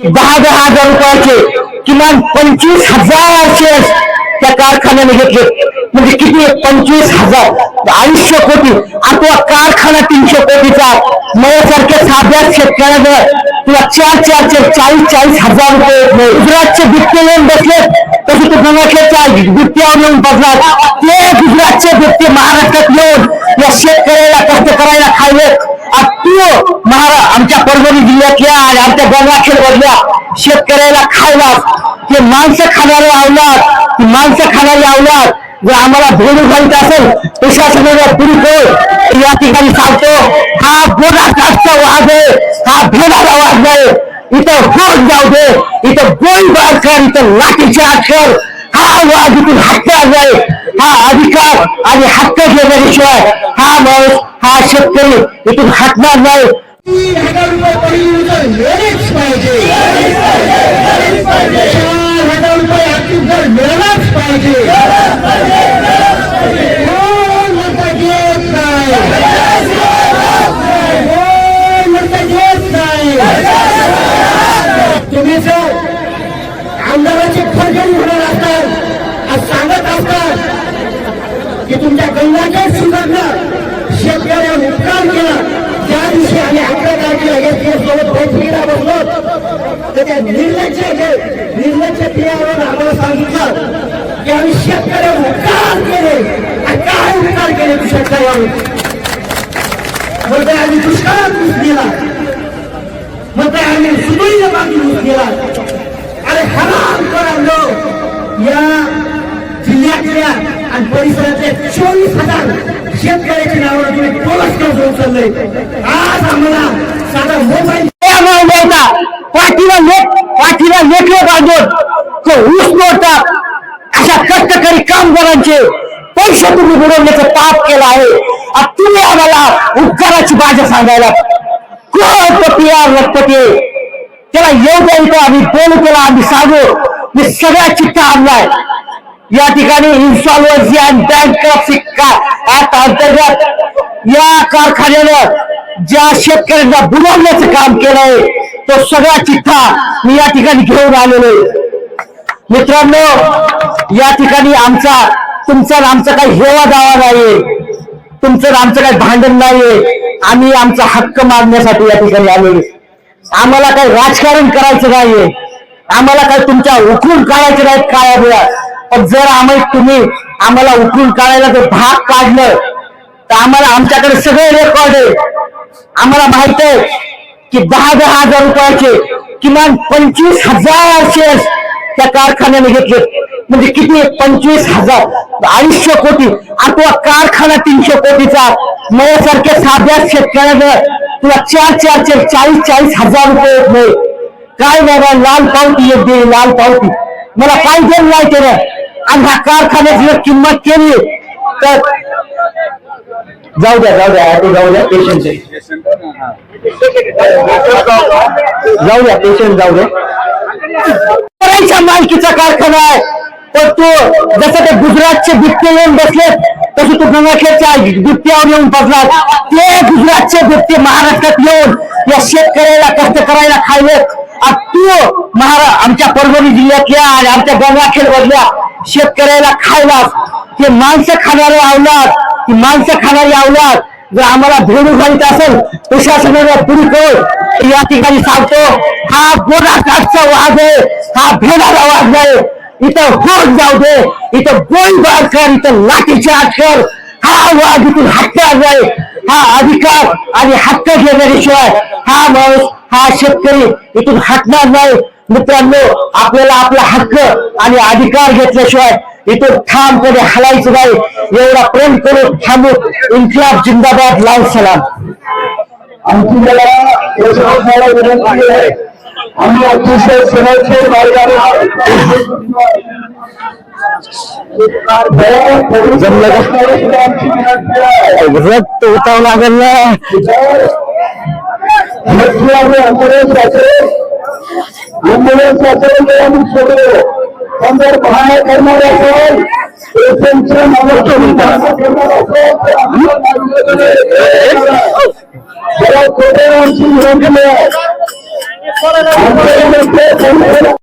दहा दहा हजार रुपयाचे किमान पंचवीस हजार शेअर्स त्या कारखान्याने घेतले. म्हणजे किती? पंचवीस हजार. अडीचशे कोटी. अथवा कारखाना तीनशे कोटीचा. माझ्यासारख्या साध्या शेतकऱ्याजवळ तुला चार चार चार चाळीस चाळीस हजार रुपये येत गुजरातचे बिबटे येऊन बसले तसे तू गंगाखेडच्या बिबट्यावर येऊन बसणार ते गुजरातचे बिबटे महाराष्ट्रात येऊन या शेतकऱ्याला कष्ट करायला खायले महारा आमच्या परभणी जिल्ह्यातल्या आणि आमच्या गंगाखेड शेतकऱ्याला खावला ते माणसं खाणारे आवलात. ती माणसं खाणारी आवलात. जर आम्हाला भेडू घालत असेल प्रशासनाला पुरी कर या ठिकाणी सांगतो हा बोलाचा वाद आहे हा भेदाचा वाद नाही. इथं होत जाऊ दे. इथं गोळीबार कर इथं लाठीचार्ज कर हा वाद इथून हक्क आहे हा अधिकार आणि हक्क घेण्याशिवाय हा माणूस हा शेतकरी इथून हटणार नाही. तीन हजार रुपये मिळालेच पाहिजे चार हजार रुपये अगदी जर मिळालाच पाहिजे तुम्ही जर आमदाराची फरकणी होणार असतात आज सांगत असतात की तुमच्या गंगाच्या सुधारणा शेतकऱ्यावर उपकार केला. त्या दिवशी आम्ही अकरा तारखेला एक सोबत बैठकीला बसलो. तर त्या निर्लक्ष निर्लज्ज क्रियावर आम्हाला सांगितलं की आम्ही शेतकऱ्यावर उपकार केले. काय उपकार केले तू शेतकऱ्यावर? मग ते आम्ही दुष्काळात ऊस दिला मग ते आम्ही सुदैव बाकी ऊस दिला अरे हराम करांनो या जिल्ह्यातल्या आणि परिसरातले चोवीस हजार शेतकऱ्याच्या नावावर तुम्ही टोलच कर्ज उचललंय आज आम्हाला साधा मोबाईल पाठीला लोक पाठीला लेखले बांधून तो ऊस मोडतात. अशा कष्टकरी कामगारांचे पैसे तुम्ही बुडवण्याचं पाप केलं आहे. आज तुम्ही आम्हाला उपकाराची बाजा सांगायला कोणपती लखपती त्याला येऊ द्या इथं आम्ही बोलू त्याला आम्ही सांगू. मी सगळ्या चित्ता आणलाय. या ठिकाणी इन्सॉल्वन्सी अँड बँक ऍक्ट अंतर्गत या कारखान्यानं ज्या शेतकऱ्यांना बुडवण्याचं काम केलंय तो सगळा चिठ्ठा मी या ठिकाणी घेऊन आलेलो आहे. मित्रांनो या ठिकाणी आमचा तुमचा आमचा काही हेवा दावा नाहीये. तुमचं आमचं काही भांडण नाहीये. आम्ही आमचा हक्क मागण्यासाठी या ठिकाणी आलेलो आम्हाला काही राजकारण करायचं नाहीये. आम्हाला काही तुमच्या उकळून काढायचे नाहीत काय बिळा पण जर आम्ही तुम्ही आम्हाला उकळून काढायला जर भाग काढलं तर आम्हाला आमच्याकडे सगळे रेकॉर्ड आहे. आम्हाला माहीत आहे की दहा दहा हजार रुपयाचे किमान पंचवीस हजार शेअर्स त्या कारखान्याने घेतले. म्हणजे किती? पंचवीस हजार. अडीचशे कोटी. अथवा कारखाना तीनशे कोटीचा. माझ्यासारख्या साध्या शेतकऱ्यानं तुला चार चार चार चाळीस चाळीस हजार रुपये येत नाही. काय बाबा लाल पावती येत दे लाल पावती. मला काय देणं नाही त्यानं. आणि ह्या कारखान्याची जर किंमत केली तर जाऊ द्या जाऊ द्या जाऊ द्या पेशंट जाऊ द्या पेशंट जाऊ द्या मालकीचा कारखाना आहे पण तो जसं ते गुजरातचे बिबटे येऊन बसले तसं तू गंगाखेडच्या बिबट्यावर येऊन बसला ते गुजरातचे बिबटे महाराष्ट्रात येऊन या शेतकऱ्याला कष्ट करायला खायले तू महारा आमच्या परभणी जिल्ह्यातल्या आणि आमच्या गंगाखेड मधल्या शेतकऱ्याला खायला ते माणसं खाणारे आवलात ती माणसं खाणारी आवलात. जर आम्हाला भेडू घालत असेल प्रशासनाला पुरी कर या ठिकाणी सांगतो हा गोराघाटचा वाद आहे हा भेडाचा वाद नाही. इथं होत जाऊ दे इथं गोळीबार कर इथं लाठीचार्ज कर. हा वाद इथून हटणार जाईल हा अधिकार आणि हक्क घेण्याशिवाय हा माणूस हा शेतकरी इथून हटणार नाही. मित्रांनो आपल्याला आपला हक्क आणि अधिकार घेतल्याशिवाय इथून ठामपणे हलायचं नाही. एवढा प्रेम करून थांबू इन्क्लाब जिंदाबाद लाल सलाम. आम्ही अतिशय मार्गाने रक्त उताव लागेल. ना ॲम्ब्युलन्स असेल ॲम्ब्युलन्स असेल तर करणार असेल पेशंटच्या विनंती आहे.